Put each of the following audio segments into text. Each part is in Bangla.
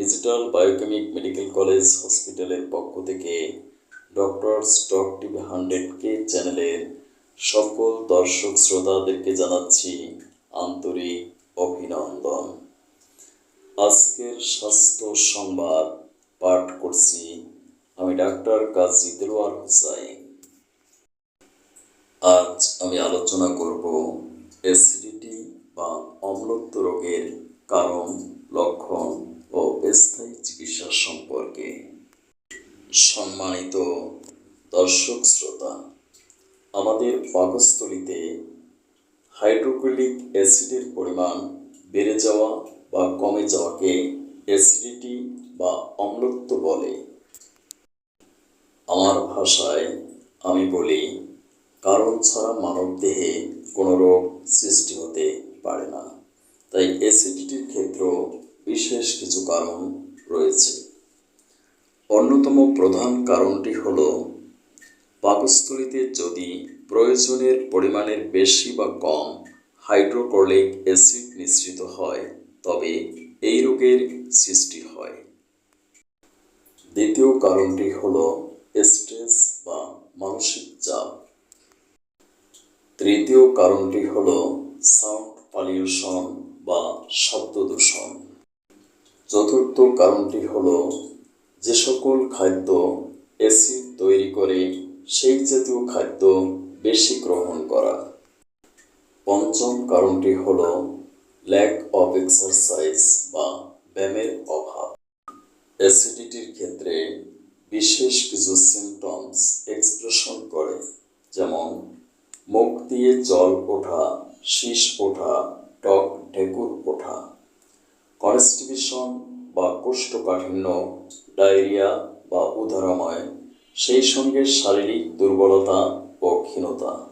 ডিজিটাল বায়োকেমিক মেডিকেল কলেজ হসপিটালের পক্ষ থেকে doctor stock TV hundred K চ্যানেলের সকল দর্শক শ্রোতাদেরকে জানাচ্ছি আন্তরিক অভিনন্দন। আজকের স্বাস্থ্য সংবাদ পাঠ করছি আমি ডাক্তার কাজী দেলোয়ার হুসাইন। আজ আমি আলোচনা করব অ্যাসিডিটি বা অম্লত্ব রোগের কারণ, লক্ষণ। ও স্থায়ী চিকিৎসা সম্পর্কে সম্মানিত দর্শক শ্রোতা, আমাদের পাকস্থলিতে হাইড্রোক্লোরিক অ্যাসিডের পরিমাণ বেড়ে যাওয়া বা কমে যাওয়াকে অ্যাসিডিটি বা অম্লত্ব বলে। আমার ভাষায় আমি বলি, কারণ ছাড়া মানবদেহে কোনো রোগ সৃষ্টি হতে পারে না। তাই অ্যাসিডিটির ক্ষেত্রেও বিশেষ কিছু কারণ রয়েছে। অন্যতম প্রধান কারণটি হল, পাকস্থলিতে যদি প্রয়োজনের পরিমাণের বেশি বা কম হাইড্রোক্লোরিক অ্যাসিড মিশ্রিত হয়, তবে এই রোগের সৃষ্টি হয়। দ্বিতীয় কারণটি হল স্ট্রেস বা মানসিক চাপ। তৃতীয় কারণটি হল সাউন্ড পলিউশন বা শব্দ কারণটি হল যে সকল খাদ্য অ্যাসিড তৈরি করে সেই জাতীয় খাদ্য বেশি গ্রহণ করা। পঞ্চম কারণটি হল ল্যাক অফ এক্সারসাইজ বা ব্যায়ামের অভাব। অ্যাসিডিটির ক্ষেত্রে বিশেষ কিছু সিমটমস এক্সপ্রেশন করে, যেমন মুখ দিয়ে জল ওঠা, শীষ ওঠা টক ঢেকুর ওঠা। কনস্টিপেশন বা কোষ্ঠকাঠিন্য, ডায়রিয়া বা উদারাময়, সেই সঙ্গে শারীরিক দুর্বলতা ও ক্ষীণতা।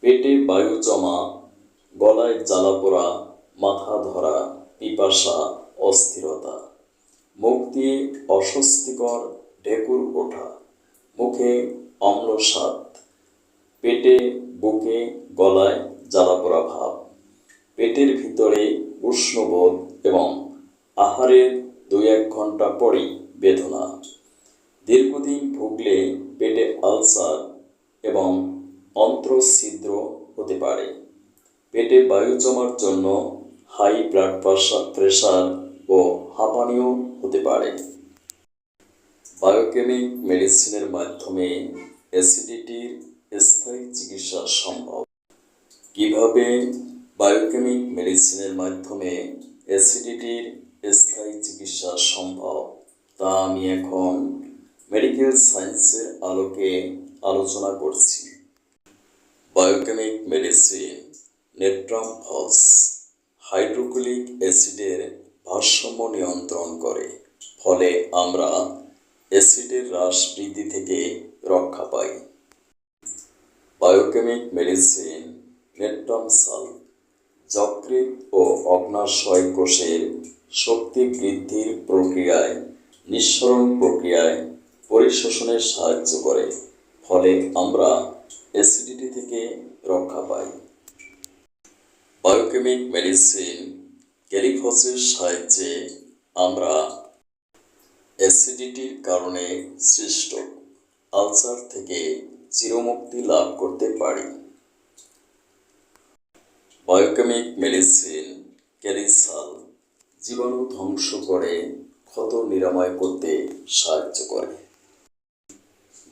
পেটে বায়ু জমা, গলায় জ্বালা পোড়া, মাথা ধরা, পিপাসা, অস্থিরতা। মুখ দিয়ে অস্বস্তিকর ঢেকুর ওঠা। মুখে অম্ল স্বাদ পেটে, বুকে, গলায় জ্বালা জ্বালাপোড়া ভাব। পেটের ভিতরে উষ্ণবোধ এবং আহারের দুই এক ঘণ্টা পরেই বেদনা। দীর্ঘদিন ভুগলে পেটে আলসার এবং অন্ত্রছিদ্র হতে পারে। পেটে বায়ু জমার জন্য হাই ব্লাড প্রেশার ও হাঁপানিও হতে পারে। বায়োকেমিক মেডিসিনের মাধ্যমে অ্যাসিডিটির স্থায়ী চিকিৎসা সম্ভব। কীভাবে বায়োকেমিক মেডিসিনের মাধ্যমে অ্যাসিডিটির স্থায়ী চিকিৎসা সম্ভব। তা আমি এখন মেডিকেল সায়েন্সের আলোকে আলোচনা করছি। Biochemic medicine natrum phos hydrochloric অ্যাসিডের ভারসাম্য নিয়ন্ত্রণ করে। ফলে আমরা অ্যাসিডের হ্রাস বৃদ্ধি থেকে রক্ষা পাই। বায়োকেমিক মেডিসিন নেট্রামসাল যকৃত ও অগ্নাশয় কোষের শক্তি বৃদ্ধির প্রক্রিয়ায়, নিঃসরণ প্রক্রিয়ায় পরিশোষণে সাহায্য করে। ফলে আমরা অ্যাসিডিটি থেকে রক্ষা পাই। বায়োকেমিক মেডিসিন ক্যালিফসের সাহায্যে আমরা অ্যাসিডিটির কারণে সৃষ্ট আলসার থেকে চিরমুক্তি লাভ করতে পারি। বায়োকেমিক মেডিসিন ক্যারিসাল জীবাণু ধ্বংস করে, ক্ষত নিরাময় করতে সাহায্য করে।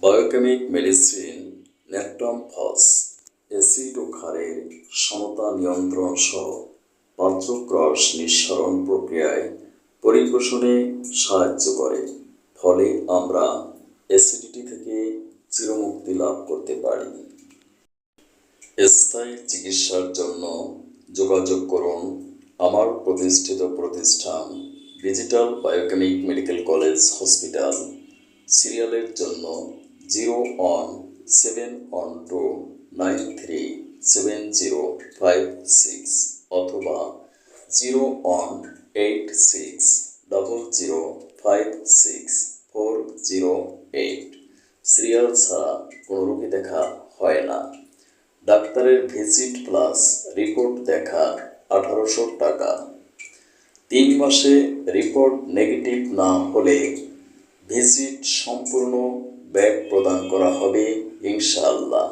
Biochemic medicine natrum phos acid ও ক্ষারের সমতা নিয়ন্ত্রণ সহ পাত্রক্রস নিঃসরণ প্রক্রিয়ায় পরিপোষণে সাহায্য করে। ফলে আমরা অ্যাসিডিটি থেকে চিরমুক্তি লাভ করতে পারি। স্থায়ী চিকিৎসার জন্য যোগাযোগ করুন আমার প্রতিষ্ঠিত প্রতিষ্ঠান digital biochemic medical college hospital. সিরিয়ালের জন্য zero one seven one two nine three seven zero five six অথবা zero one eight six double zero five six four zero eight. Serial ছাড়া কোনো রোগী দেখা হয় না। ডাক্তারের ভিজিট প্লাস রিপোর্ট দেখা আঠারোশো টাকা। তিন মাসে রিপোর্ট নেগেটিভ না হলে ভিজিট সম্পূর্ণ ব্যাগ প্রদান করা হবে ইনশাআল্লাহ।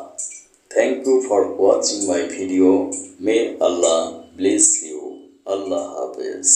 Thank you for watching my video may Allah bless you আল্লাহ হাফেজ।